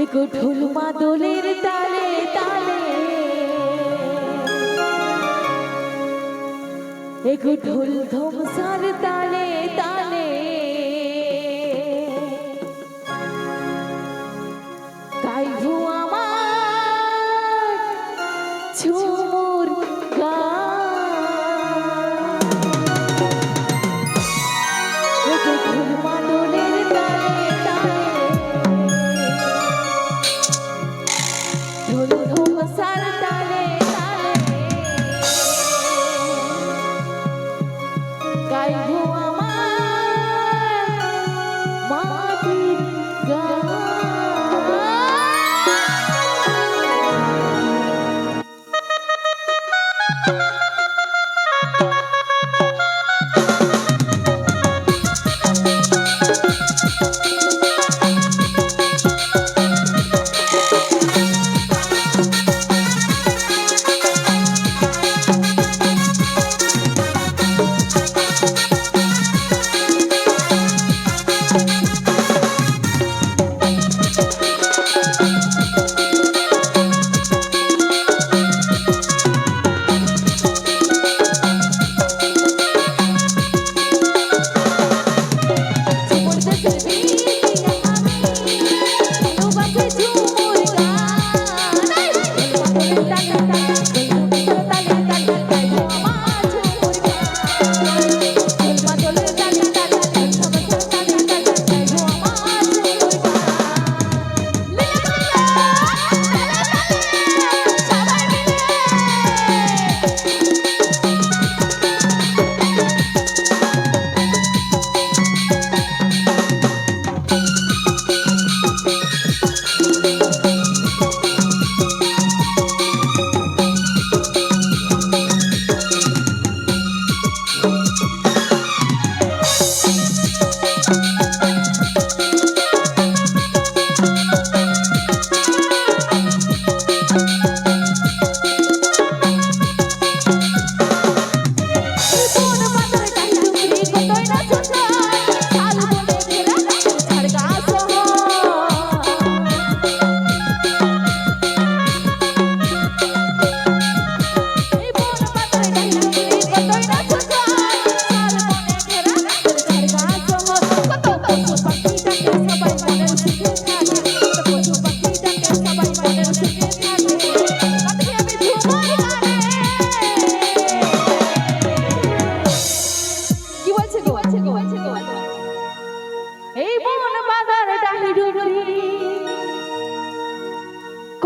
বাজে গো ঢোল মাদলের তালে তালে। এগো ঢোল ধমসার তালে তালে।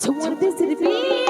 to what is it?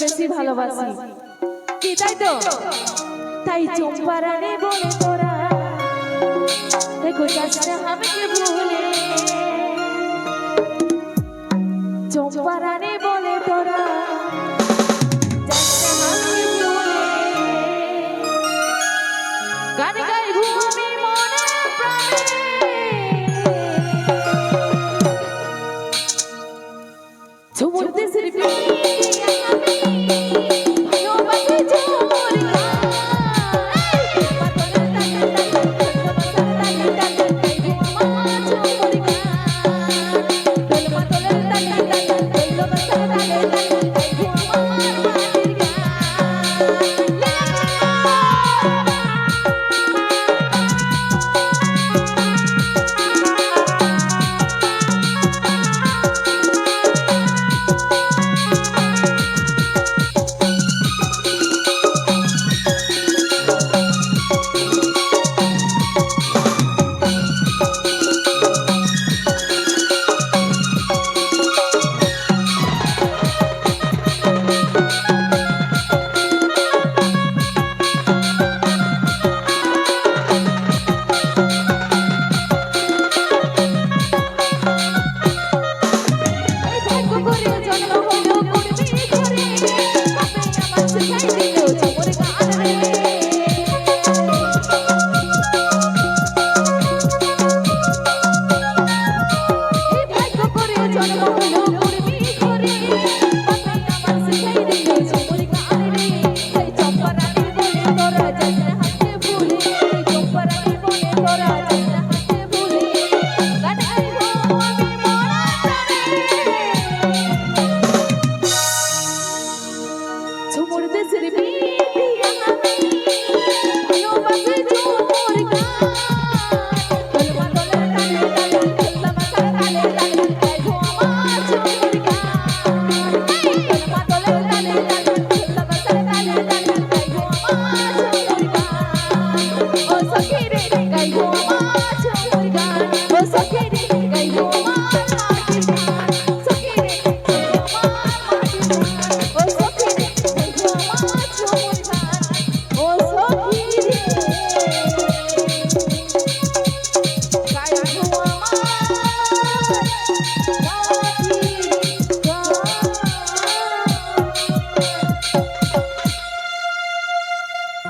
বেশি ভালোবাসি। কি তাই তো? তাই চম্পারানে বলে তোরা। দেখো যাচ্ছে আমাকে ভুলে? চম্পারানে বলে তোরা। গান গাই